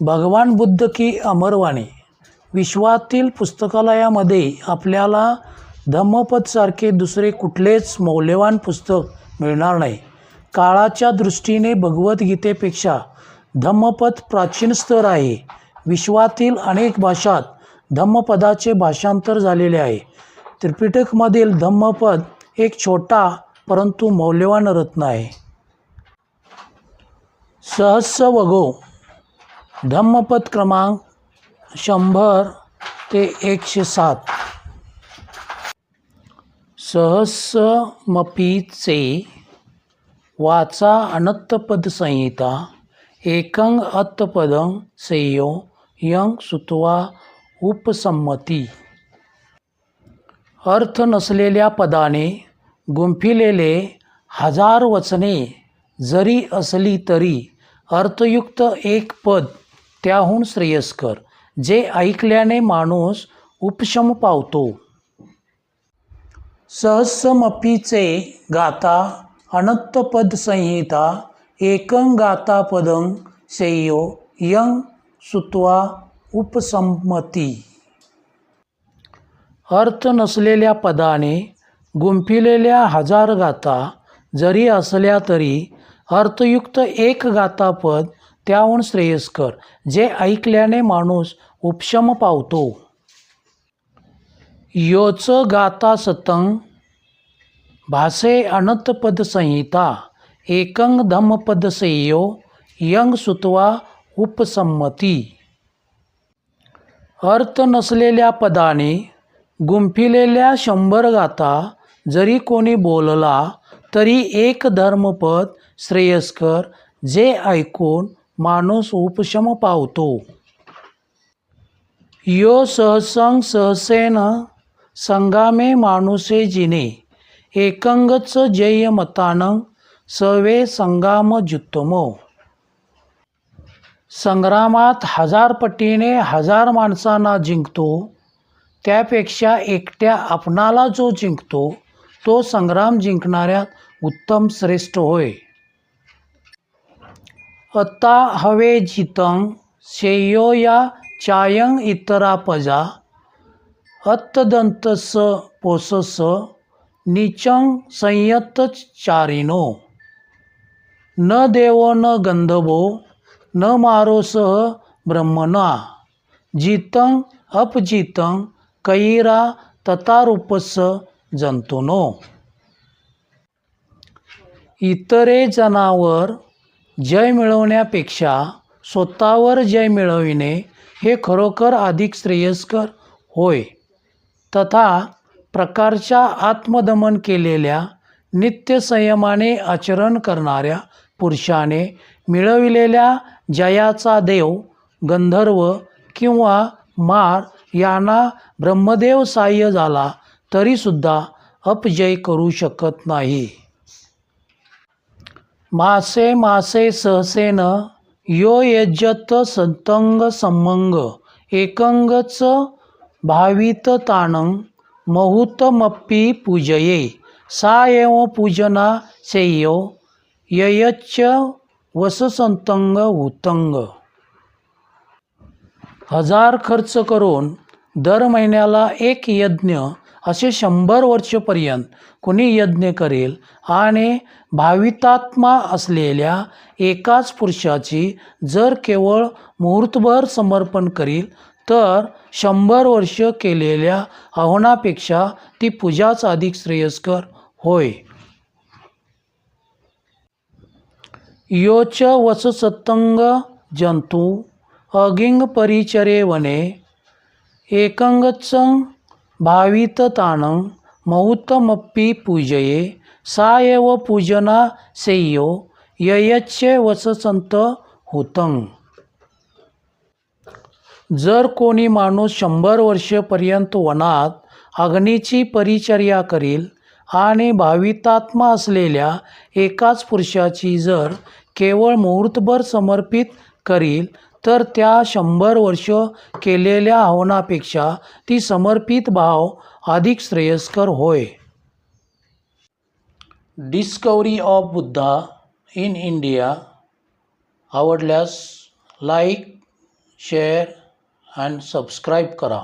भगवान बुद्ध की अमरवाणी. विश्वातील पुस्तकालयामध्ये आपल्याला धम्मपदसारखे दुसरे कुठलेच मौल्यवान पुस्तक मिळणार नाही. काळाच्या दृष्टीने भगवद्गीतेपेक्षा धम्मपद प्राचीन स्तर आहे. विश्वातील अनेक भाषात धम्मपदाचे भाषांतर झालेले आहे. त्रिपिटकमधील धम्मपद एक छोटा परंतु मौल्यवान रत्न आहे. सहस्र वगो धम्मपद क्रमांक शंभर ते एकशे सात. सहस्रमपीचे वाचा अनत्तपद संहिता एकंग अत्तपदं सेयो यंग सुतवा उपसंमती. अर्थ नसलेल्या पदाने गुंफिलेले हजार वचने जरी असली तरी अर्थयुक्त एक पद त्याहून श्रेयस्कर जे ऐकल्याने माणूस उपशम पावतो. सहस्रमपीचे गाता अनत्तपद संहिता एकं गाता पदं सेयो यंग सुत्वा उपसंमती. अर्थ नसलेल्या पदाने गुंफिलेल्या हजार गाथा जरी असल्या तरी अर्थयुक्त एक गातापद त्याहून श्रेयस्कर जे ऐकल्याने माणूस उपशम पावतो. योच गाता सतंग भासे अनतपद संहिता एकंग धम्मपद संयो यंग सुतवा उपसंमती. अर्थ नसलेल्या पदाने गुंफिलेल्या शंभर गाथा जरी कोणी बोलला तरी एक धर्मपद श्रेयस्कर जे ऐकून माणूस उपशम पावतो. यो सहसंग सहसेन संगामे माणुसे जिने. एकंगच जय मतान सवे संगाम जुत्तमो संग्रामात हजार पटीने हजार माणसांना जिंकतो. त्यापेक्षा एकट्या आपणाला जो जिंकतो तो संग्राम जिंकणाऱ्यात उत्तम श्रेष्ठ होय. अता हवे जितं शेयो या चायं इतरा पजा। अत्तदंतस पोसस नीचं संयत चारिनो। न देवो न गंधवो न मारोसह ब्रह्मणा जितं अपजितं कैरा ततारूपस जंतुनो। इतरे जनावर जय मिळवण्यापेक्षा स्वतःवर जय मिळविणे हे खरोखर अधिक श्रेयस्कर होय. तथा प्रकारच्या आत्मदमन केलेल्या नित्यसंयमाने आचरण करणाऱ्या पुरुषाने मिळविलेल्या जयाचा देव गंधर्व किंवा मार यांना ब्रह्मदेव साह्य झाला तरीसुद्धा अपजय करू शकत नाही. मासे मासे सहसेन यो यजत संतंग संमंग एकंगच भावित ताणं पूजये सा एव पूजना सेयो ययच्च वससंतंग हुतंग. हजार खर्च करून दर महिन्याला एक यज्ञ असे शंभर वर्षपर्यंत कोणी यज्ञ करेल आणि भावितात्मा असलेल्या एकाच पुरुषाची जर केवळ मुहूर्तभर समर्पण करील तर शंभर वर्ष केलेल्या आव्हानापेक्षा ती पूजाच अधिक श्रेयस्कर. होय. योच वससत्तंग जंतू अगिंग परिचरे वने एकंगचं भावित ताणं पूजये सा एव पूजना सेयो ययच्चे वससंत हुतं जर कोणी माणूस शंभर वर्षपर्यंत वनात अग्नीची परिचर्या करील आणि भावितात्मा असलेल्या एकाच पुरुषाची जर केवळ मुहूर्तभर समर्पित करील तर त्या शंभर वर्ष केलेल्या आव्हानापेक्षा ती समर्पित भाव अधिक श्रेयस्कर होय. Discovery of Buddha in India आवडल्यास लाईक शेअर अँड सबस्क्राईब करा.